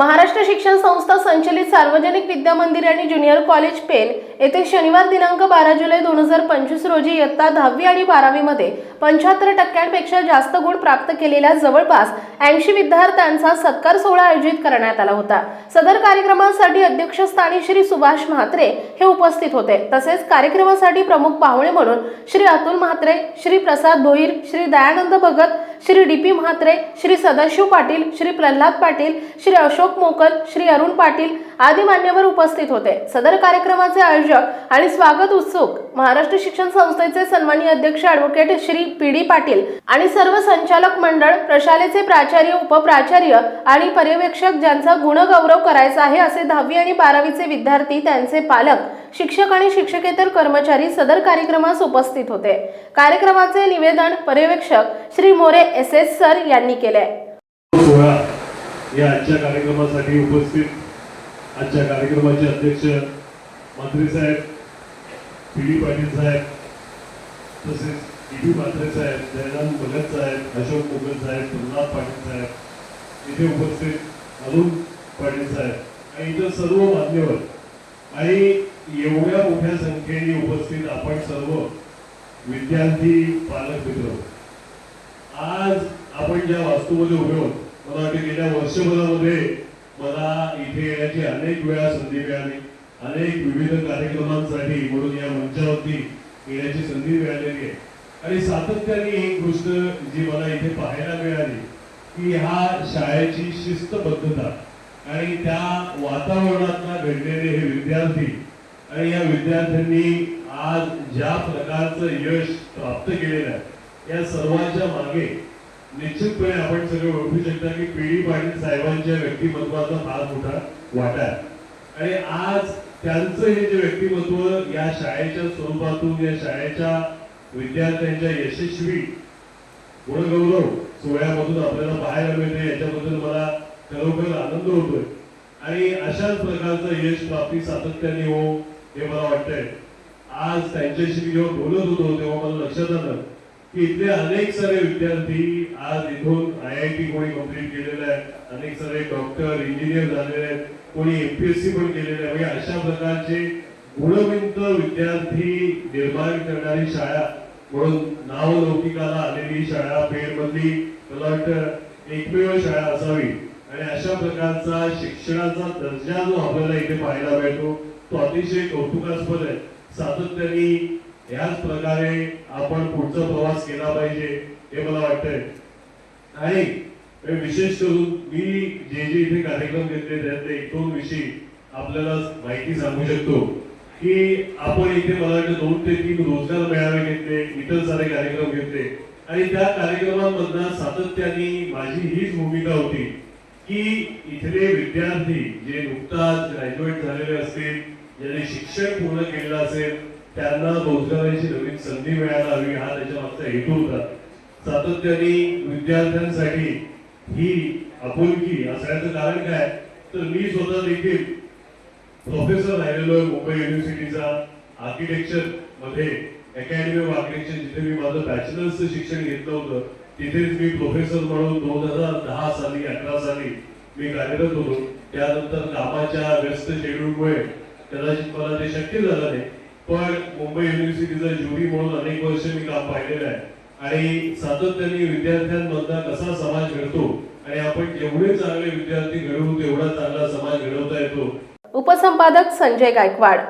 महाराष्ट्र शिक्षण संस्था संचलित सार्वजनिक विद्या मंदिर आणि ज्युनियर कॉलेज पेन येथे शनिवार दिनांक बारा जुलै दोन हजार पंचवीस रोजी इयत्ता दहावी आणि बारावीमध्ये पंच्याहत्तर टक्क्यांपेक्षा जास्त गुण प्राप्त केलेल्या जवळपास ऐंशी विद्यार्थ्यांचा सत्कार सोहळा आयोजित करण्यात आला होता. सदर कार्यक्रमासाठी अध्यक्षस्थानी श्री सुभाष म्हात्रे हे उपस्थित होते. तसेच कार्यक्रमासाठी प्रमुख पाहुणे म्हणून श्री अतुल म्हात्रे श्री प्रसाद भोईर श्री दयानंद भगत श्री डी पी म्हात्रे श्री सदाशिव पाटील श्री प्रल्हाद पाटील श्री अशोक मोकल श्री अरुण पाटील आदी मान्यवर उपस्थित होते. सदर कार्यक्रमाचे आयोजक आणि स्वागत उत्सुक महाराष्ट्र शिक्षण संस्थेचे सन्माननीय अध्यक्ष advocate Shri P D Patil आणि सर्व संचालक मंडळ प्रशालेचे प्राचार्य उपप्राचार्य आणि पर्यवेक्षक ज्यांचा गुणगौरव करायचा आहे असे दहावी आणि बारावीचे विद्यार्थी त्यांचे पालक शिक्षक आणि शिक्षकेतर कर्मचारी सदर कार्यक्रमास उपस्थित होते. कार्यक्रमाचे निवेदन पर्यवेक्षक Shri More S S sir यांनी केले. या आजच्या कार्यक्रमासाठी उपस्थित आजच्या कार्यक्रमाचे अध्यक्ष मंत्री साहेब पी डी पाटील साहेब तसेच डी पी साहेब जयराम भगत साहेब अशोक मोगल साहेब प्रल्हाद पाटील साहेब इथे उपस्थित अरुण पाटील साहेब आणि इतर सर्व मान्यवर आणि एवढ्या मोठ्या संख्येने उपस्थित आपण सर्व विद्यार्थी पालक मित्र. आज आपण ज्या वास्तूमध्ये उभे आहोत मला वाटते गेल्या वर्षभरामध्ये मला इथे येण्याची अनेक वेळा संधी मिळाली. अनेक विविध कार्यक्रमांसाठी म्हणून या मंचावरती येण्याची संधी मिळालेली आहे. आणि सातत्याने एक गोष्ट जी मला इथे पाहायला मिळाली की ह्या शाळेची शिस्तबद्धता आणि त्या वातावरणातला घडलेले हे विद्यार्थी. आणि या विद्यार्थ्यांनी आज ज्या प्रकारचं यश प्राप्त केलेलं आहे या सर्वांच्या मागे निश्चितपणे आपण सगळे ओळखू शकता की पी डी पाटील साहेबांच्या व्यक्तिमत्वाचा फार मोठा वाटा आहे. आणि आज त्यांचं हे जे व्यक्तिमत्व या शाळेच्या स्वरूपातून या शाळेच्या विद्यार्थ्यांच्या यशस्वी गुणगौरव सोहळ्यामधून आपल्याला बाहेर मिळते याच्याबद्दल मला खरोखर आनंद होतोय. आणि अशाच प्रकारचं यश प्राप्ती सातत्याने हो हे मला वाटतंय. आज त्यांच्याशी मी जेव्हा बोलत होतो तेव्हा मला लक्षात आलं की इथले अनेक सारे विद्यार्थी आज इथून आय आय टी कोणी कंप्लीट केलेलं आहे अनेक सारे डॉक्टर इंजिनियर झालेले आहेत कोणी एमपीएससी पण केलेले आहे. म्हणजे अशा प्रकारचे गुणवंत विद्यार्थी निर्माण करणारी शाळा म्हणून नावलौकिकाला आलेली शाळा पेडमधली मला वाटतं एकमेव शाळा असावी. आणि अशा प्रकारचा शिक्षणाचा दर्जा जो आपल्याला इथे पाहायला मिळतो तो अतिशय कौतुकास्पद आहे. सातत्याने याच प्रकारे आपण पुढचा प्रवास केला पाहिजे हे मला वाटतंय. आणि विशेष करून मी जे जे इथे कार्यक्रम घेतले त्यातले एक दोन विषयी आपल्याला माहिती सांगू शकतो. की आपण इथे मला वाटतं दोन ते तीन रोजगार मेळावे घेतले इतर सारे कार्यक्रम घेतले. आणि त्या कार्यक्रमांमधनं सातत्याने माझी हीच भूमिका होती. की इथले विद्यार्थी जे नुकताच ग्रॅज्युएट झालेले असतील ज्यांनी शिक्षण पूर्ण केलेलं असेल त्यांना रोजगाराची नवीन संधी मिळायला हवी हा त्याच्या मागचा हेतू होता. सातत्याने विद्यार्थ्यांसाठी ही आपुलकी असण्याचं कारण काय? तर मी स्वतः देखील प्रोफेसर राहिलेलो आहे मुंबई युनिव्हर्सिटीचा आर्किटेक्चरमध्ये. अकॅडमी ऑफ आर्किटेक्चर जिथे मी माझं बॅचलर्सचं शिक्षण घेतलं होतं तिथेच मी प्रोफेसर म्हणून दोन हजार दहा साली अकरा साली मी कार्यरत होतो. त्यानंतर कामाच्या व्यस्त शेड्यूलमुळे कदाचित मला ते शक्य झालं नाही. पण मुंबई युनिव्हर्सिटीचा ज्युरी म्हणून अनेक वर्ष मी काम पाहिलेलं आहे. आणि सातत्याने विद्यार्थ्यांमधला कसा समाज घडतो आणि आपण जेवढे चांगले विद्यार्थी घडवू तेवढा चांगला समाज घडवता येतो. उपसंपादक संजय गायकवाड.